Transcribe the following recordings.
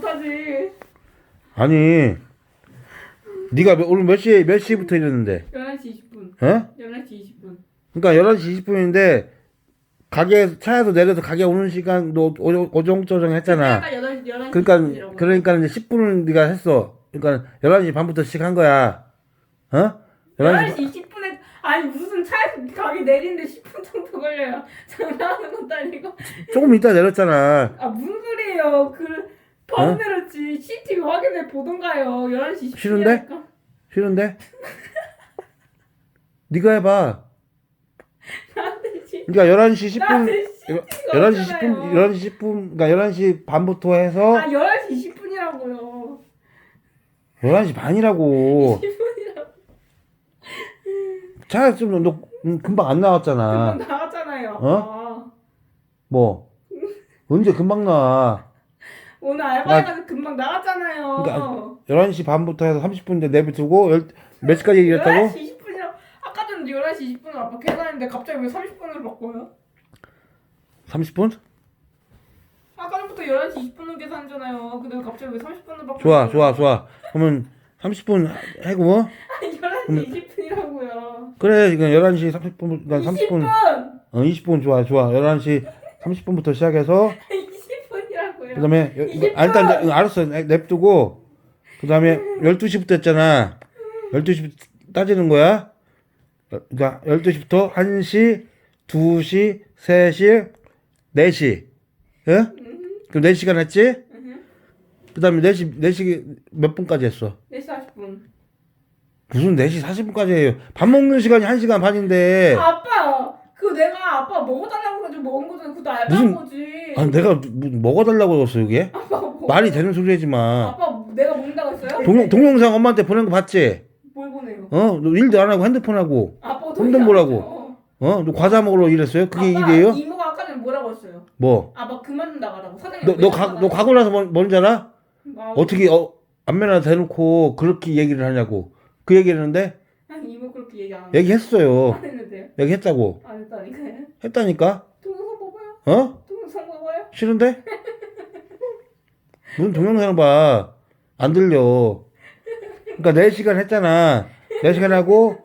못하지. 아니 네가 몇- 오늘 몇 시에 몇 시부터 일했는데 11시 20분. 어? 11시 20분. 그러니까 11시 20분인데 가게 차에서 내려서 가게 오는 시간도 오- 오정조정 했잖아 아까 8시 11시 그러니까 20분이라고. 그러니까 이제 10분을 네가 했어 그러니까 11시 반부터 시작한 거야 어? 11시 11시 20분에 아니 무슨 차에서 가게 내리는데 10분 정도 걸려요. 장난하는 것도 아니고. 조금 이따 내렸잖아 아 무슨 소리예요? 그 어? 내렸지. CCTV 확인해 보던가요. 11시 20분. 싫은데? 싫은데? 네가 해봐 나한테 그러니까 11시 10분 나한테 CCTV가 11시 10분 11시 10분 그러니까 11시 반부터 해서 아 11시 20분이라고요. 11시 반이라고 10분이라고. 차에 좀너 금방 안 나왔잖아 금방 나왔잖아요. 어? 뭐 언제 금방 나와 오늘 알바해가지고 금방 나왔잖아요. 그러니까 11시 반부터 해서 30분인데 내비두고 열, 몇 시까지 일했다고? 11시 20분이라 아까 전에 11시 20분을 아빠 계산했는데 갑자기 왜 30분을 바꿔요? 30분? 아까 전부터 11시 20분을 계산했잖아요. 근데 왜 갑자기 왜 30분을 바꿔요? 좋아 좋아 좋아 그러면 30분 해고 11시 20분이라고요. 그래 지금 11시 30분 그러니까 30분 20분! 어 20분 좋아 좋아 11시 30분부터 시작해서 20분이라고요. 그 다음에 여- 20분! 아, 일단 내- 알았어 내- 냅두고 그 다음에 12시부터 했잖아 12시부터 따지는 거야 그러니까 12시부터 1시 2시 3시 4시 예? 그럼 4시간 했지? 그 다음에 4시 4시 몇 분까지 했어 4시 40분. 무슨 4시 40분까지 해요 밥 먹는 시간이 1시간 반인데 아빠! 그거 내가 아빠 먹어달라고 해가지고 먹은 거잖아. 그것도 알바한 무슨- 거지. 아니 내가 뭐 먹어달라고 그랬어 여기에? 아빠 뭐, 말이 되는 소리 하지 마 아빠 내가 먹는다고 했어요? 동영, 동영상 엄마한테 보낸 거 봤지? 뭘 보내요? 어? 너 일도 안 하고 핸드폰 하고 아빠 혼돈 보라고. 어? 너 과자 먹으러 일했어요? 그게 아빠, 일이에요? 이모가 아까 전에 뭐라고 했어요? 뭐? 아빠 그만 좀 나가라고. 사장님 너, 너, 가, 너 가고 나서 뭔, 뭔지 알아? 어떻게, 어, 안면하나 대놓고 그렇게 얘기를 하냐고. 그 얘기를 했는데, 아니 이모 그렇게 얘기 안. 얘기했어요. 안 했는데요? 얘기했다고. 했다니까? 동영상 봐봐요. 어? 동영상 봐봐요. 싫은데? 무슨 동영상 봐. 안 들려. 그니까 4시간 했잖아. 4시간 하고,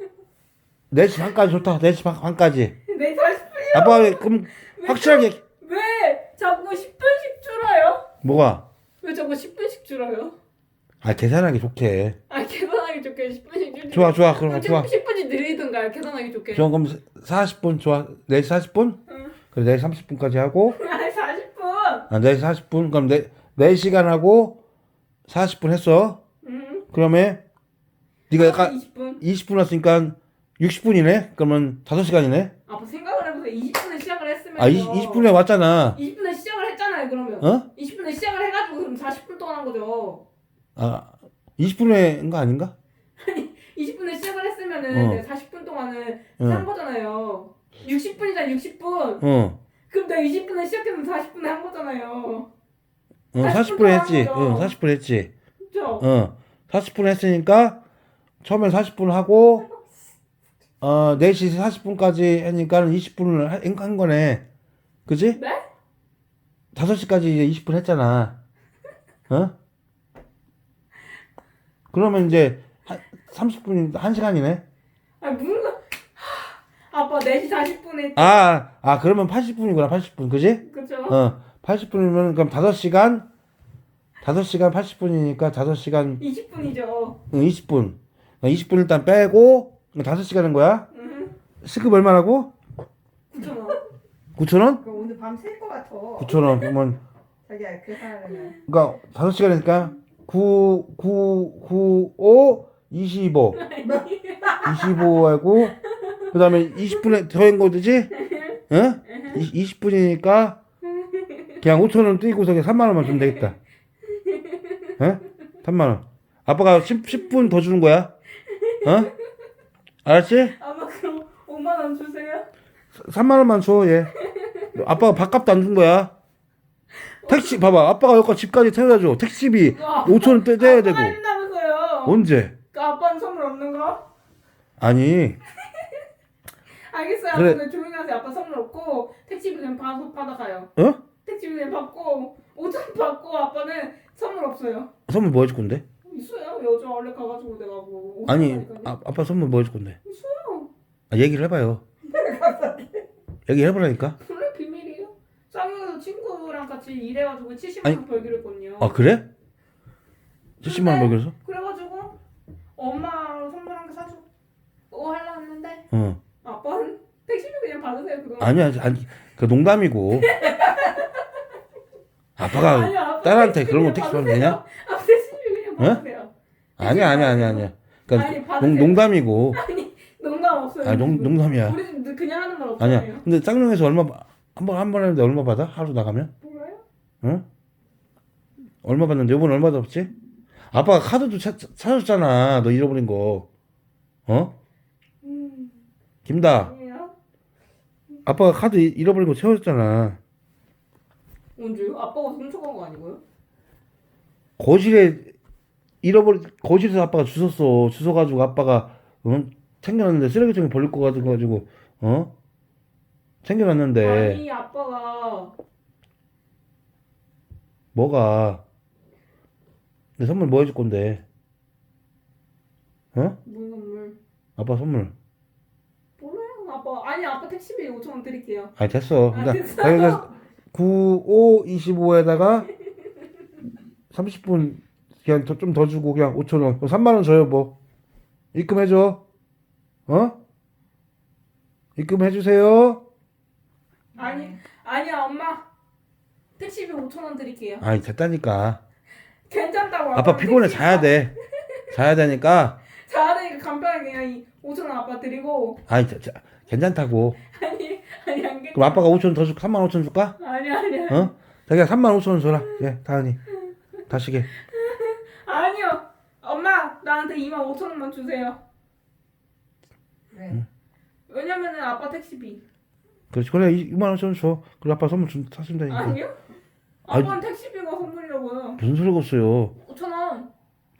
4시 반까지 좋다. 4시 반, 반까지. 네 40분이요. 아빠, 그럼 확실하게, 왜 자꾸 10분씩 줄어요? 뭐가? 왜 자꾸 10분씩 줄어요? 아, 계산하기 좋게. 아 계산하기 좋게 10분씩 줄지. 좋아, 좋아, 그럼 좋아. 10분 씩 늘리든가요. 계산하기 좋게. 그럼 40분 좋아. 4시 40분? 응. 그래, 4시 30분까지 하고, 아니 40분. 아, 4시 40분? 그럼 4, 4시간 하고, 40분 했어. 응. 그러면, 네가 약간 20분. 20분 했으니까 60분이네? 그러면 5시간이네? 아빠 생각을 해보세요. 20분에 시작을 했으면. 아, 20, 20분에 왔잖아. 20분에 시작을 했잖아요. 그러면. 어? 20분에 시작을 해 가지고 그럼 40분 동안 한 거죠. 아, 20분에 한거 아닌가? 20분에 시작을 했으면은 어. 내가 40분 동안은 어. 한 거잖아요. 60분이잖아, 60분. 어. 그럼 내가 20분에 시작해서 40분에 한 거잖아요. 어, 40분 40분 했지. 응, 하죠. 40분 했지. 그죠? 어. 40분 했으니까, 처음에 40분 하고, 어, 4시 40분까지 하니까 20분을 한, 한 거네. 그지? 네? 5시까지 이제 20분 했잖아. 어? 그러면 이제, 한, 30분이 1시간이네? 아, 무슨, 아빠 4시 40분에. 아, 아, 그러면 80분이구나, 80분. 그지? 그죠? 어, 80분이면, 그럼 5시간? 5시간 80분이니까 5시간 20분이죠. 20분. 20분 일단 빼고, 5시간인 거야? 응. 시급 얼마라고? 9,000원. 9,000원? 그 오늘 밤샐것 같아. 9,000원. 그러면, 자기야 계산하려면. 그니까, 5시간이니까, 9, 9, 9, 5, 25. 25하고, 그 다음에 20분에 더한 거지? 응? 20, 20분이니까, 그냥 5,000원 띄고서 그냥 3만원만 주면 되겠다. 응? 3만원. 아빠가 10, 10분 더 주는 거야. 어? 알았지? 아빠 그럼 5만원 주세요. 3만원만 줘, 얘. 아빠가 밥값도 안 준 거야. 택시, 봐봐. 아빠가 여기까지 집까지 태워다 줘. 택시비 와. 5,000원 떼, 떼야 되고. 언제? 그 아빠는 선물 없는 거? 아니, 알겠어요. 그래. 아빠는 조용히 하세요. 아빠 선물 없고 택시비 그냥 받아, 받아가요. 어? 택시비 그냥 받고 5천 원 받고 아빠는 선물 없어요. 선물 뭐 해줄 건데? 있어요. 여자 원래 가가지고 내가 뭐. 옷 아니. 아, 아빠 선물 뭐 해줄 건데? 있어요. 아, 얘기를 해봐요. 얘기를 해보라니까. 원래 비밀이에요. 쌍용에서 친구랑 같이 일해가지고 70만 아니, 원 벌기로 했거든요. 아 그래? 70만 원 먹여서? 그래가지고 엄마 선물 한 개 사주고 하려 했는데 어. 아빠는 택시비 그냥 받으세요 그동안. 아니야 아니 그 농담이고. 아빠가 아니, 아빠 딸한테 택시비 그런 거 그냥 택시 받으면 받으세요. 되냐? 아 택시비 그냥 어? 받으세요. 아니야 아니야 아니야 아니야. 그러니까 아니, 농, 받으세요. 농담이고. 농담 없어요. 아 농, 농담이야. 우리 집 그냥 하는 말 없잖아요. 아니야. 근데 쌍용에서 얼마 한번 한 번 했는데 얼마 받아? 하루 나가면? 몰라요? 응? 얼마 받는데? 이번 얼마 받았지? 아빠가 카드도 차, 사줬잖아. 너 잃어버린 거. 어? 음, 김다. 아빠가 카드 잃- 잃어버린 거 채워줬잖아. 언제요? 아빠가 훔쳐간 거 아니고요? 거실에 잃어버린 거실에서 아빠가 주웠어. 주워가지고 아빠가 응? 챙겨놨는데 쓰레기통에 버릴 거 가지고 어? 챙겨놨는데 아니 아빠가 뭐가 내 선물 뭐 해줄 건데? 어? 뭔 선물? 아빠 선물. 몰라요. 아빠 아니 아빠 택시비 5천 원 드릴게요. 아니 됐어. 아, 그러니까 됐어. 그러니까 9, 5, 25에다가 30분 그냥 좀 더 주고 그냥 5천 원, 3만 원 줘요 뭐 입금해 줘. 어? 입금해 주세요. 아니 아니야 엄마 택시비 5천 원 드릴게요. 아니 됐다니까. 괜찮다고. 아빠 피곤해 자야 돼. 자야 되니까. 자야 되니까 간편하게 그냥 이 5천 원 아빠 드리고 아니 자, 자, 괜찮다고. 아니 아니 안. 그럼 아빠가 5천 원더 줄까? 3만 5천 줄까? 아니 아니 어? 자기가 3만 5천 원 줘라. 예, 다은이. 다시게. 아니요. 엄마 나한테 2만 5천 원만 주세요. 왜? 왜냐면은 아빠 택시비. 그렇지. 그래 2만 5천 원 줘. 그래 아빠 선물 좀 사준다니까. 아니요? 아니. 아빠는 택시비가 선물 이라고요. 무슨 소리가 없어요. 5천 원.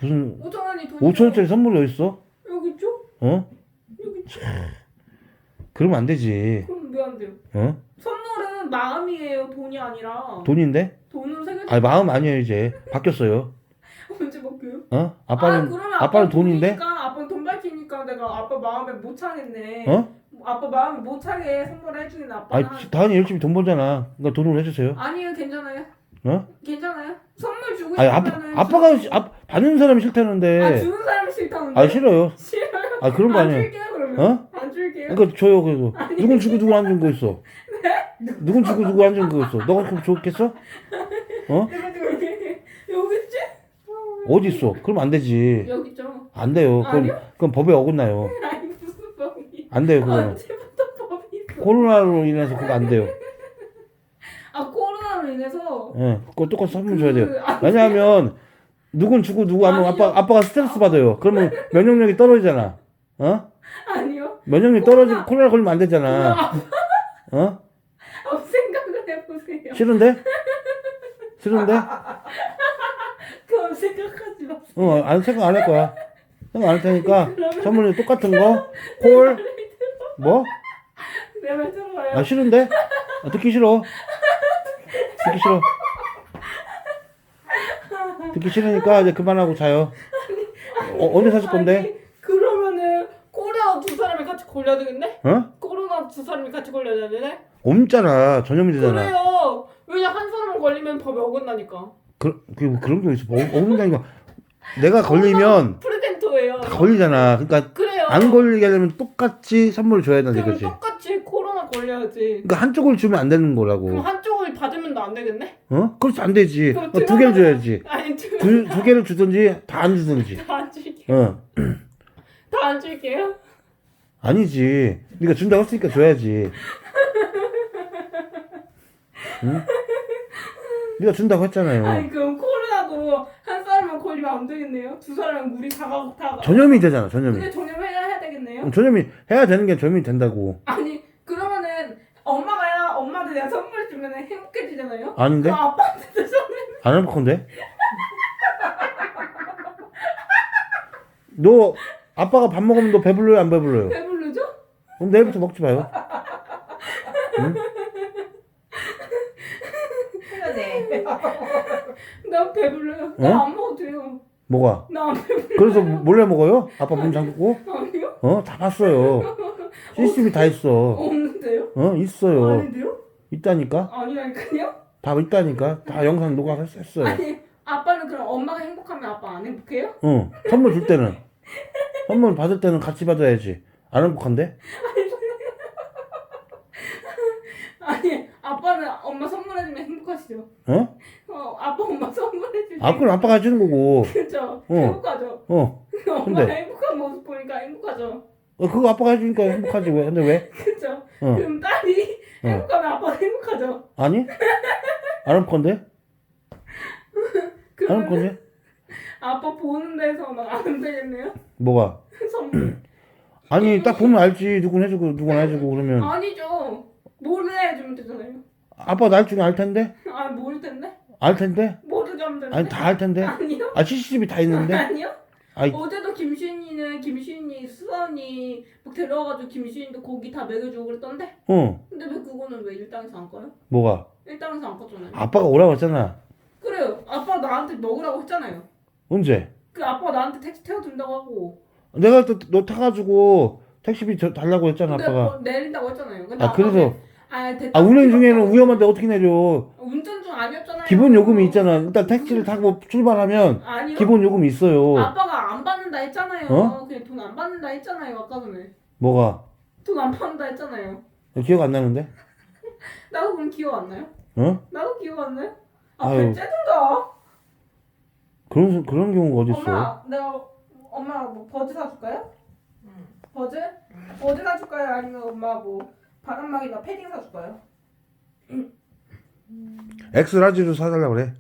무슨 5천 원이 돈. 5천 원짜리 선물이 어디 있어? 여기 있죠? 어? 여기 있죠? 그러면 안 되지. 그럼 왜 안 돼요? 어? 선물은 마음이에요, 돈이 아니라. 돈인데? 돈으로 새겨. 아니 마음 아니에요 이제. 바뀌었어요. 언제 바뀌어요? 어? 아, 아빠는 그러면 아빠는 돈인데? 돈이니까 아빠는 돈 밝히니까 내가 아빠 마음에 못 차겠네. 어? 아빠 마음에 못 차게 선물해 주는 아빠는. 아니 다은이 열심히 돈 벌잖아. 그러니까 돈으로 해주세요. 아니요, 괜찮아요. 어? 괜찮아요. 선물 주고 아니 아빠 아빠가 주- 아, 받는 사람이 아 싫다는데. 주는 사람이 싫다는데. 아 싫어요. 싫어요. 아 그런 거 안 아니에요. 줄게요 그러면. 어? 안 줄게요. 그러니까 줘요 그래도. 누군 주고 누구 안 준 거 있어? 누군 주고 누구 안 준 거 있어? 너가 그럼 좋겠어? 어? 여기 있지? 어디 있어? 그럼 안 되지. 여기 있죠. 안 돼요. 그럼 아니요? 그럼 법에 어긋나요. 아니 무슨 법이? 안 돼요 그거는. 언제부터 법이 있어? 코로나로 인해서 그거 안 돼요. 예, 그거 똑같이 선물 줘야 돼요. 그- 아, 왜냐하면 누군 주고 누구 아니요. 아빠 아빠가 스트레스 받아요. 그러면 면역력이 떨어지잖아. 어? 아니요. 면역력 떨어지면 코로나 걸리면 안 되잖아. 어? 아, 생각을 해보세요. 싫은데? 싫은데? 그럼 생각하지 마세요. 어, 안 생각 안 할 거야. 생각 안 할 테니까 선물이 똑같은 거. 콜. 뭐? 내 말 들어봐요. 아 싫은데? 아, 듣기 싫어. 듣기 싫어. 듣기 싫으니까 이제 그만하고 자요. 어, 언제 사줄 건데? 그러면은 코로나 두 사람이 같이 걸려야 되겠네? 어? 코로나 두 사람이 같이 걸려야 되네? 옮잖아. 전염이 되잖아. 그래요. 왜냐 한 사람은 걸리면 법에 어긋나니까. 그, 그 그런 게 있어. 어, 어른다니까. 내가 걸리면 프레젠토예요. 다 걸리잖아. 그러니까 그래요. 안 걸리게 하려면 똑같이 선물을 줘야 되는데, 그럼 그렇지? 똑같이 코로나 걸려야지. 그러니까 한쪽을 주면 안 되는 거라고. 그럼 받으면 안 되겠네? 어? 그렇지 안 되지. 그럼 어, 두 개를 줘야지. 아니 두, 두, 두 개를 주든지 다 안 주든지. 다안 줄게요. 어. 다안 줄게요. 아니지. 네가 준다고 했으니까 줘야지. 응? 네가 준다고 했잖아요. 아니 그럼 코로나도 한 사람만 걸리면 안 되겠네요? 두 사람은 우리 다 가고 다 가. 전염이 되잖아. 전염이. 근데 전염해야 해야 되겠네요? 음, 전염이 해야 되는 게 전염이 된다고. 아니 그러면은 엄마가야 엄마한테 내가 선물 주면 행복해지잖아요? 아닌데? 그럼 아빠한테도 선물 안 행복한데? 너 아빠가 밥 먹으면 너 배불러요? 안 배불러요? 배부르죠? 그럼 내일부터 먹지 마요. 응? 그러네. 나 배불러요. 어? 나안 먹어도 돼요. 뭐가? 나 안 배불러. 그래서 몰래 먹어요? 아빠 문 잠그고? 아니요? 어? 다 봤어요. CCTV 다 있어. 없는데요? 어? 있어요. 아닌데요? 있다니까? 아니라니까요? 다 있다니까? 다 영상 녹화했어요. 아니 아빠는 그럼 엄마가 행복하면 아빠 안 행복해요? 응. 선물 줄 때는. 선물 받을 때는 같이 받아야지. 안 행복한데? 아니 아빠는 엄마 선물해주면 행복하시죠? 어? 어 아빠 엄마 선물해주면 아, 그럼 아빠가 해주는 거고. 그죠? 어. 행복하죠? 어. 엄마 근데? 행복한 모습 보니까 행복하죠? 어, 그거 아빠가 해주니까 행복하지. 왜? 근데 왜? 그죠? 어. 그럼 딸이 어. 행복하면 아빠는 행복하죠? 아니? 안 행복한데? 안 그러면 행복한데? 아빠 보는 데서는 안 되겠네요? 뭐가? 선물 아니, 딱 보면 알지. 누군 해주고, 누군 안 해주고 그러면. 아니죠 모르게 해주면 되잖아요 아빠 날 중에 알 텐데? 아 모를 텐데? 알 텐데? 모르게 하면 되는데? 아니, 다 알 텐데? 아니요? 아, CCTV 다 있는데? 아니요? 아이, 어제도 수원이 막 데려와가지고 김신이도 고기 다 먹여주고 그랬던데? 어. 근데 왜 그거는 왜 일당에서 안 꺼요? 뭐가? 일당에서 안 껐잖아요. 아빠가 오라고 했잖아. 그래요. 아빠 나한테 먹으라고 했잖아요. 언제? 그 아빠 나한테 택시 태워준다고 하고. 내가 또 너 타가지고 택시비 저- 달라고 했잖아, 근데 아빠가. 뭐 내린다고 했잖아요. 근데 아, 그래서. 아. 아, 운행 중에는 위험한데 어떻게 내려? 아니었잖아요. 기본 요금이 있잖아. 일단 택시를 타고 출발하면 아니요. 기본 요금이 있어요. 아빠가 안 받는다 했잖아요. 어? 그냥 돈 안 받는다 했잖아요. 아까 전에. 뭐가? 돈 안 받는다 했잖아요. 기억 안 나는데? 나도 그럼 기억 안 나요? 어? 나도 기억 안 나요? 아, 아유. 배째든가. 그런 그런 경우가 어디 있어? 엄마, 내가 엄마 뭐 버즈 사줄까요? 응. 버즈? 버즈 사줄까요? 아니면 엄마 뭐 바람막이나 패딩 사줄까요? 엑스 라지로 사달라 그래.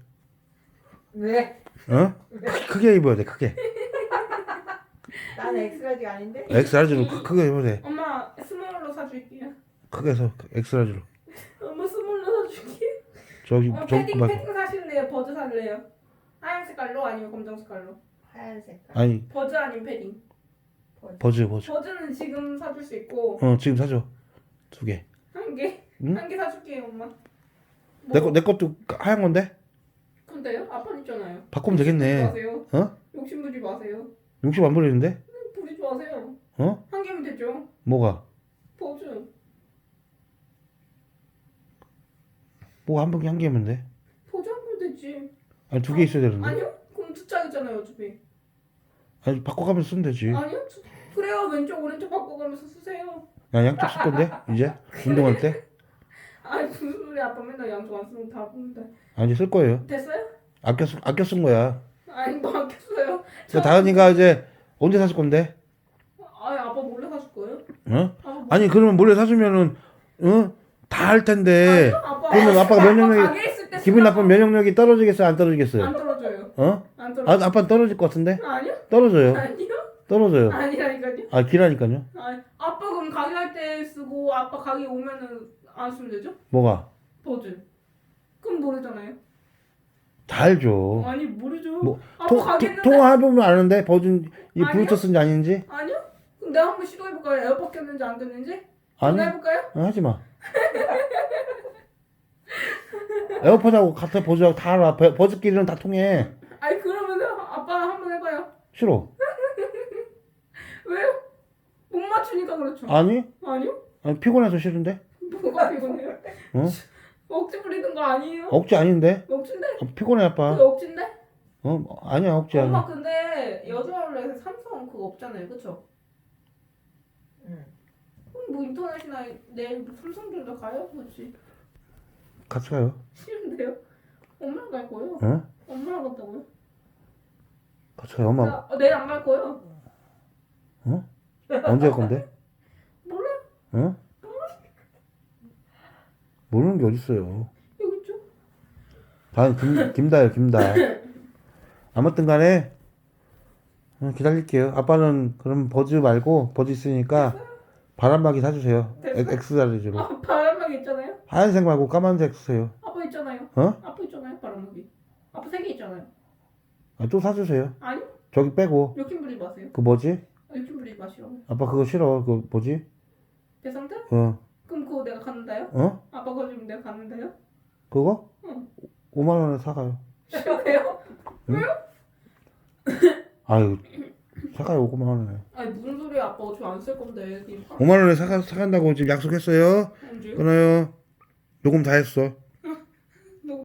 왜? 어? 크- 크게 입어야 돼. 크게. 난 엑스라지 아닌데? 엑스 라지로 크- 크게 입어야 돼. 엄마 스몰로 사줄게요. 크게 해서 엑스 라지로. 엄마 스몰로 사줄게요. 저기 어, 저기 패딩 봐. 패딩 사실래요? 버즈 살래요? 하얀 색깔로 아니면 검정 색깔로? 하얀 색깔. 아니 버즈 아니면 패딩. 버즈 버즈. 버즈는 지금 사줄 수 있고 어 지금 사줘. 두 개. 한 개. 응? 한개 사줄게요, 엄마. 내 거 내 것도 하얀 건데? 근데요? 아빠 있잖아요. 바꾸면 되겠네. 마세요. 어? 욕심 부리지 마세요. 용심 안 부리는데? 부리지 마세요. 어? 한 개면 되죠. 뭐가? 버즈. 뭐한 번에 한 개면 돼? 버즈 하면 되지. 아니 두 개 있어야 되는데? 아니요? 그럼 두 짝이잖아요, 어차피. 아니 바꿔가면서 쓰면 되지. 아니요? 두- 그래요. 왼쪽 오른쪽 바꿔가면서 쓰세요. 난 양쪽 쓸 건데 이제 운동할 때. 아니 무슨 소리 아빠 맨날 양쪽 안 쓰면 다 뽑는데. 아니 쓸 거예요. 됐어요? 아껴 쓰 아껴 쓴 거야. 아니 뭐 아꼈어요. 저 다은이가 이제 언제 사줄 건데? 아니 아빠 몰래 사줄 거예요? 어? 아빠 몰래- 아니 그러면 몰래 사주면은 어? 다 할 텐데 아니요, 아빠. 그러면 아빠가 면역력이 가게 있을 때 기분 나쁜 면역력이 떨어지겠어요 안 떨어지겠어요? 안 떨어져요. 어? 안 아 떨어져. 아빠 떨어질 것 같은데? 아니요? 떨어져요. 아니요? 떨어져요. 아니라니까요. 아 기라니까요. 아니, 아빠 그럼 가게 할 때 쓰고 아빠 가게 오면은 안 쓰면 되죠? 뭐가? 버즈. 그럼 모르잖아요. 다 알죠. 아니 모르죠. 뭐, 통, 통, 했는데 통화해보면 아는데 버준 이 아니요? 블루투스인지 아닌지? 아니요? 그럼 내가 한번 시도해볼까요? 에어팟 꼈는지 안 꼈는지? 아니 전화해볼까요? 어, 하지 마. 에어팟하고 같은 버즈하고 다 알아. 버- 버즈끼리는 다 통해. 아니 그러면은 아빠 한번 해봐요. 싫어. 왜요? 못 맞추니까 그렇죠. 아니? 아니요? 아니 피곤해서 싫은데? 피곤해요? 어? 억지 부리는 거 아니에요? 억지 아닌데? 억지인데? 아, 피곤해 아빠. 그게 억지인데? 어 아니야 억지 엄마 아니야. 근데 여자원래에서 삼성 그거 없잖아요, 그쵸? 응. 그럼 뭐 인터넷이나 내일 뭐 삼성전자 가요? 그렇지. 같이 가요. 싫은데요? 엄마랑 갈 거예요. 어? 엄마랑 간다고요? 같이 가요. 엄마 나, 어, 내일 안 갈 거예요. 언제 갈 건데? 몰라. 어? 모르는 게 어딨어요. 여기 있죠? 다음 김 김다요 김다. 아무튼 간에 어, 기다릴게요. 아빠는 그럼 버즈 말고 버즈 있으니까 바람막이 사주세요. 됐어? 엑스자리즈로. 아, 바람막 있잖아요. 하얀색 말고 까만색 쓰세요. 아빠 있잖아요. 어? 아빠 있잖아요, 바람막이. 아빠 세 개 있잖아요. 아, 또 사주세요. 아니, 저기 빼고 욕심 부리지 마세요. 그 뭐지? 아, 욕심 부리지 마시라고. 아빠 그거 싫어. 그 뭐지? 배상태? 어 그럼 그거 내가 갖는다요? 어? 아빠 거 주면 내가 갖는다요? 그거? 응. 5만 원에 사가요. 싫어해요? 아유 사가요 5만 원에 아니 무슨 소리야 아빠 어차피 안쓸 건데 님 5만 원에 사가 사간다고 지금 약속했어요 언제? 끊어요 요금 다 했어